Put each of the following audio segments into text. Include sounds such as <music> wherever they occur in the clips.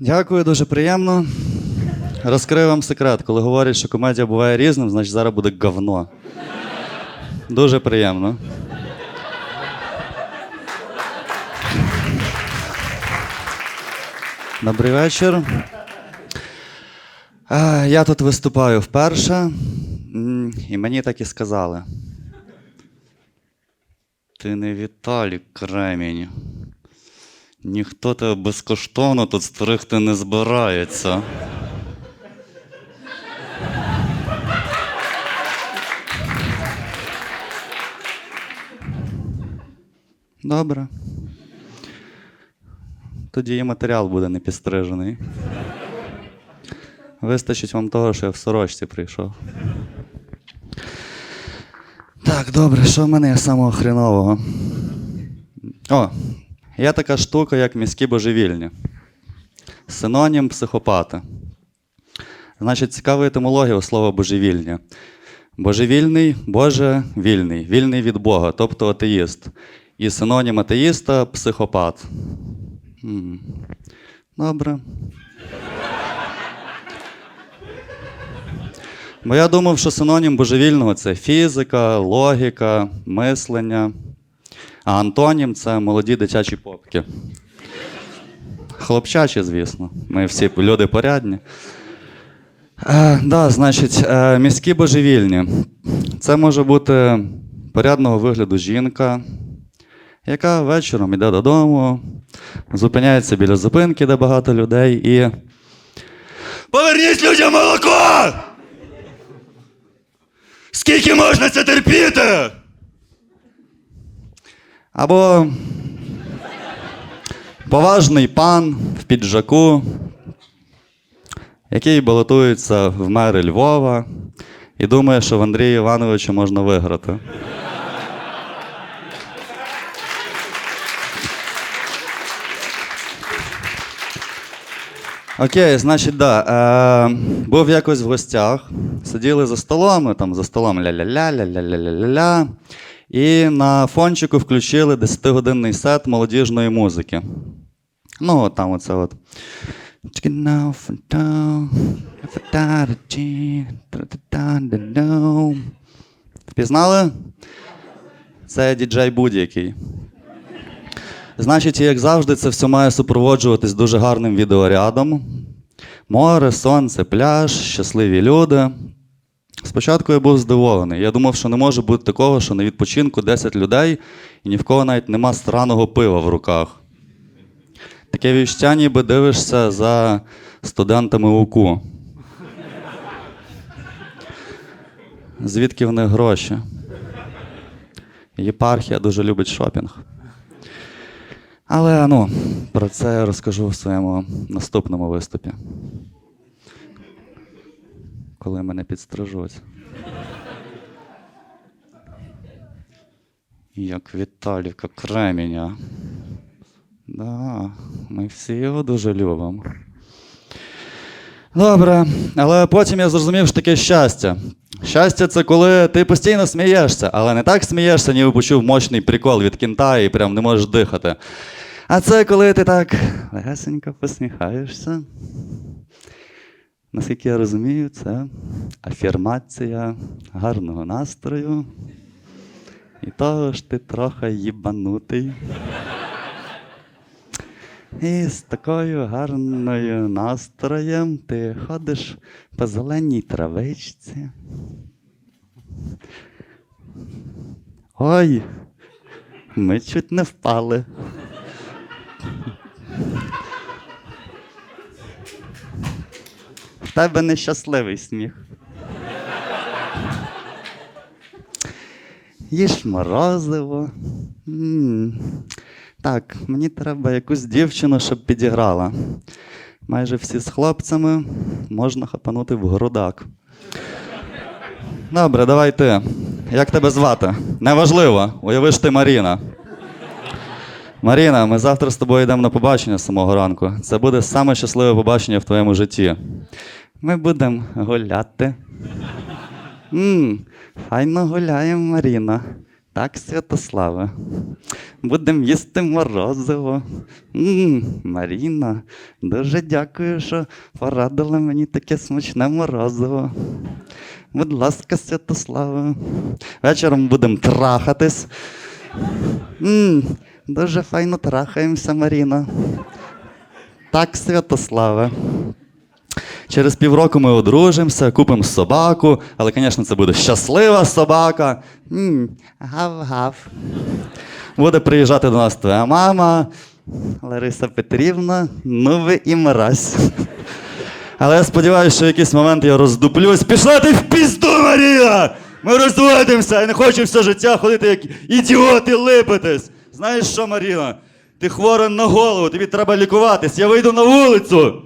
Дякую, дуже приємно. Розкрию вам секрет. Коли говорять, що комедія буває різним, значить зараз буде говно. Дуже приємно. Добрий вечір. Я тут виступаю вперше, і мені так і сказали. Ти не Віталік Кремінь. Ніхто тебе безкоштовно тут стригти не збирається. Добре. Тоді і матеріал буде не підстрижений. Вистачить вам того, що я в сорочці прийшов. Так, добре, що в мене є самого хренового? О, є така штука, як міські божевільні. Синонім психопата. Значить, цікава етимологія у слова божевільні. Божевільний, Боже вільний, вільний від Бога, тобто атеїст. І синонім атеїста психопат. Добре. Бо я думав, що синонім божевільного це фізика, логіка, мислення. А антонім це молоді дитячі попки. Хлопчачі, звісно. Ми всі люди порядні. Е, да, значить, е, міські божевільні. Це може бути порядного вигляду жінка, яка вечором йде додому, зупиняється біля зупинки, де багато людей, і. Поверніть людям молоко! Скільки можна це терпіти? Або поважний пан в піджаку, який балотується в мери Львова і думає, що в Андрія Івановича можна виграти. Окей, значить, да. Е, був якось в гостях, сиділи за столом, там за столом ля-ля-ля, ля-ля-ля-ля-ля. І на фончику включили 10-годинний сет молодіжної музики. Ну, от там оце от. Впізнали? Це діджей будь-який. Значить, як завжди, це все має супроводжуватись дуже гарним відеорядом. Море, сонце, пляж, щасливі люди. Спочатку я був здивований. Я думав, що не може бути такого, що на відпочинку 10 людей і ні в кого навіть нема странного пива в руках. Таке відчуття, ніби дивишся за студентами УКУ. Звідки в них гроші? Єпархія дуже любить шопінг. Але ну, про це я розкажу в своєму наступному виступі. Коли мене підстрижуть. Як Віталіка Кременя. Да, ми всі його дуже любимо. Добре, але потім я зрозумів, що таке щастя. Щастя це коли ти постійно смієшся, але не так смієшся, ніби почув мощний прикол від кінта і прям не можеш дихати. А це коли ти так легесенько посміхаєшся. Наскільки я розумію, це афірмація гарного настрою. І того ж ти трохи їбанутий. І з такою гарною настроєм ти ходиш по зеленій травичці. Ой, ми чуть не впали. Тебе нещасливий сміх. Їж морозиво. М. Так, мені треба якусь дівчину, щоб підіграла. Майже всі з хлопцями можна хапанути в грудак. Добре, давай ти. Як тебе звати? Неважливо. Уяви ж ти Маріна. Маріна, ми завтра з тобою йдемо на побачення з самого ранку. Це буде саме щасливе побачення в твоєму житті. Ми будемо гуляти. м файно гуляємо, Маріна. Так, Святославе. Будемо їсти морозиво. м Маріна, дуже дякую, що порадила мені таке смачне морозиво. Будь ласка, Святославе. Вечором будемо трахатись. м дуже файно трахаємося, Маріна. Так, Святославе. Через півроку ми одружимося, купимо собаку, але, звісно, це буде щаслива собака. Гав-гав. Буде приїжджати до нас твоя мама, Лариса Петрівна, ну ви і мразь. Але я сподіваюся, що в якийсь момент я роздуплюсь. Пішла ти в пізду, Марія! Ми розводимося, я не хочу все життя ходити як ідіот і липитись. Знаєш що, Маріна? Ти хвора на голову, тобі треба лікуватись. Я вийду на вулицю.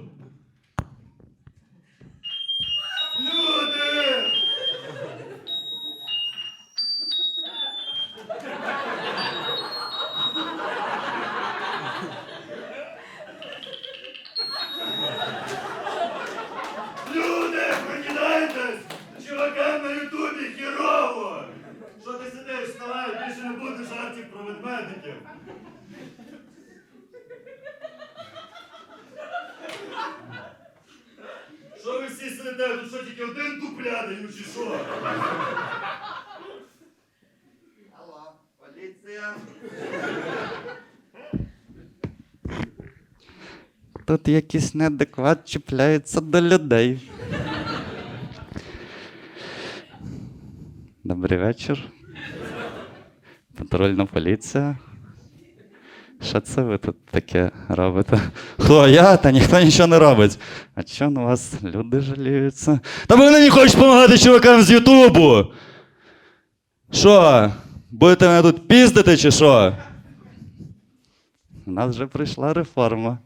Люди, прокидайтесь! Чувакам на Ютубі хірово! Що ти сидиш, вставай, більше не буде жартів про ведмедиків. Що всі? Тут що тільки один дупляний, ну чи що? Алло, поліція. Тут якийсь неадекват чіпляється до людей. Добрий вечір. Патрульна поліція. Що це ви тут таке робите? <laughs> Хто я? Та ніхто нічого не робить. А чого на вас люди жаліються? Та вони не хочуть допомагати чувакам з Ютубу. Що? Будете мене тут піздити чи що? У нас вже прийшла реформа.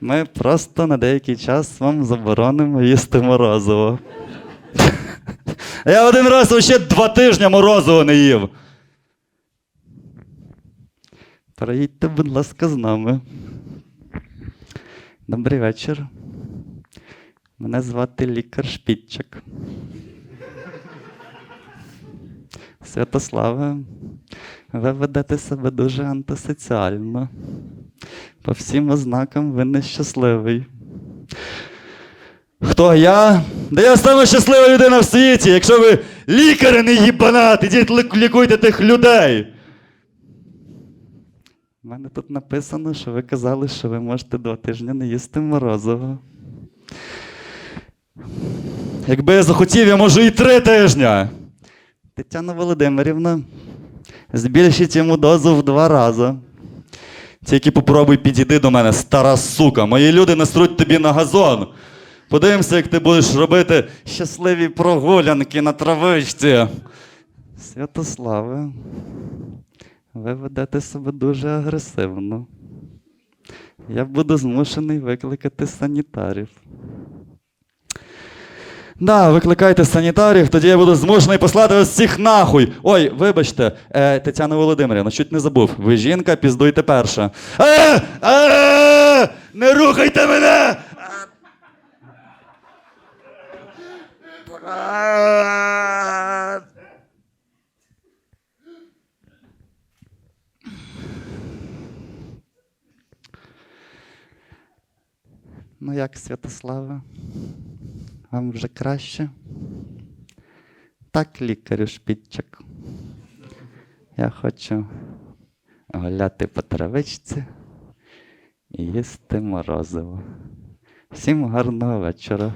Ми просто на деякий час вам заборонимо їсти морозиво. <laughs> Я один раз ще два тижні морозиво не їв. Проїдьте, будь ласка, з нами. Добрий вечір. Мене звати лікар Шпітчик. Святославе, ви ведете себе дуже антисоціально. По всім ознакам ви нещасливий. Хто я? Да я саме щаслива людина в світі. Якщо ви лікарі не їбанат, ідіть лікуйте тих людей. У мене тут написано, що ви казали, що ви можете два тижні не їсти морозиво. Якби я захотів, я можу і три тижні. Тетяна Володимирівна, збільшіть йому дозу в два рази. Тільки попробуй підійти до мене, стара сука. Мої люди насруть тобі на газон. Подивимося, як ти будеш робити щасливі прогулянки на травичці. Святославе, ви ведете себе дуже агресивно. Я буду змушений викликати санітарів. Да, викликайте санітарів, тоді я буду змушений послати вас всіх нахуй. Ой, вибачте, е, Тетяна Володимирівна, чуть не забув. Ви жінка, піздуйте перша. Е, е, не рухайте мене! Ну як, Святослава? Вам вже краще? Так, лікарю Шпітчик. Я хочу гуляти по травичці і їсти морозиво. Всім гарного вечора.